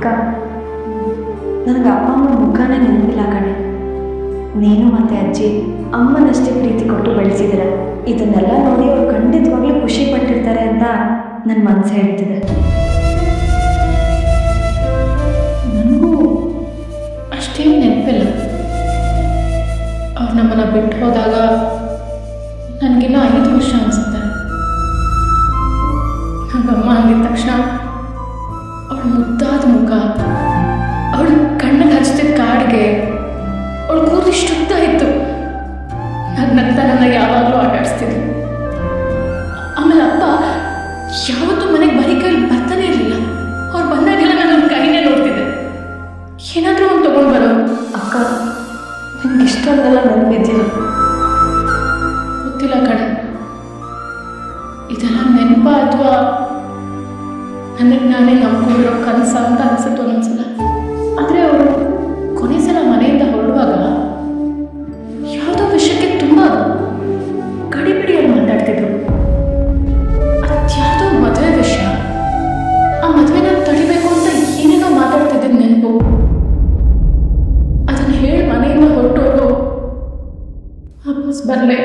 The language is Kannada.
ಅಕ್ಕ ನನಗೆ ಅಪ್ಪ ಅಮ್ಮ ಮುಖನೇ ನೆನಪಿಲ್ಲ ಕಣೆ. ನೀನು ಮತ್ತೆ ಅಜ್ಜಿ ಅಮ್ಮನಷ್ಟೇ ಪ್ರೀತಿ ಕೊಟ್ಟು ಬೆಳೆಸಿದಿರ. ಇದನ್ನೆಲ್ಲ ನೋಡಿ ಅವ್ರು ಖಂಡಿತವಾಗ್ಲೂ ಖುಷಿ ಪಟ್ಟಿರ್ತಾರೆ ಅಂತ ನನ್ನ ಮನಸ್ಸು ಹೇಳ್ತಿದೆ. ನನಗೂ ಅಷ್ಟೇನು ನೆನಪಿಲ್ಲ. ಅವ್ರು ನಮ್ಮನ್ನ ಬಿಟ್ಟು ಹೋದಾಗ ನನಗಿನ್ನ ಐದು ವರ್ಷ ಅನಿಸುತ್ತೆ. ನಂಗಮ್ಮ ಅಂದಿದ ತಕ್ಷಣ ಅವ್ರ ಮುದ್ದಾದ ಮುಖ ಅವಳು ಕಣ್ಣಿಗೆ ಹಚ್ಚಿದ ಕಾಡಿಗೆ ಅವಳು ಕೂದಲು ಶುದ್ಧ ಇತ್ತು. ನನ್ನಂತ ನನ್ನ ಯಾವಾಗಲೂ ಆಟಾಡಿಸ್ತಿದ್ಲು ಆಮೇಲೆ ಅಪ್ಪ ಯಾವತ್ತೂ ಮನೆಗೆ ಬರೀ ಕೈಲಿ ಬರ್ತಾನೆ ಇರಲಿಲ್ಲ. ಅವ್ರು ಬಂದಾಗೆಲ್ಲ ನಾನು ಅವ್ರ ಕೈನೇ ನೋಡ್ತಿದ್ದೆ. ಏನಾದರೂ ಒಂದು ತೊಗೊಂಡು ಬರೋ ಅಕ್ಕ ನಿಮ್ಗೆ ಇಷ್ಟೊಂದೆಲ್ಲ ನೆನಪಿದ್ದಿಲ್ಲ ಗೊತ್ತಿಲ್ಲ ಕಣೆ. ಇದೆಲ್ಲ ನೆನಪಾದ ನನಗೆ ನಾನೇ ನಂಬ್ಕೊಂಡಿರೋ ಕನಸ ಅಂತ ಅನಿಸುತ್ತೆ ಒಂದೊಂದ್ಸಲ ಆದರೆ ಅವರು ಕೊನೆ ಸಲ ಮನೆಯಿಂದ ಹೊರಡುವಾಗ ಯಾವುದೋ ವಿಷಯಕ್ಕೆ ತುಂಬ ಗಡಿಬಿಡಿಯಲ್ಲಿ ಮಾತಾಡ್ತಿದ್ರು. ಅದ್ಯಾವುದೋ ಮದುವೆ ವಿಷಯ. ಆ ಮದುವೆನ ತಡಿಬೇಕು ಅಂತ ಏನೇನೋ ಮಾತಾಡ್ತಿದ್ದ ನೆನಪು. ಅದನ್ನು ಹೇಳಿ ಮನೆಯಿಂದ ಹೊರಟೋರು ವಾಪಸ್ ಬರಲೇ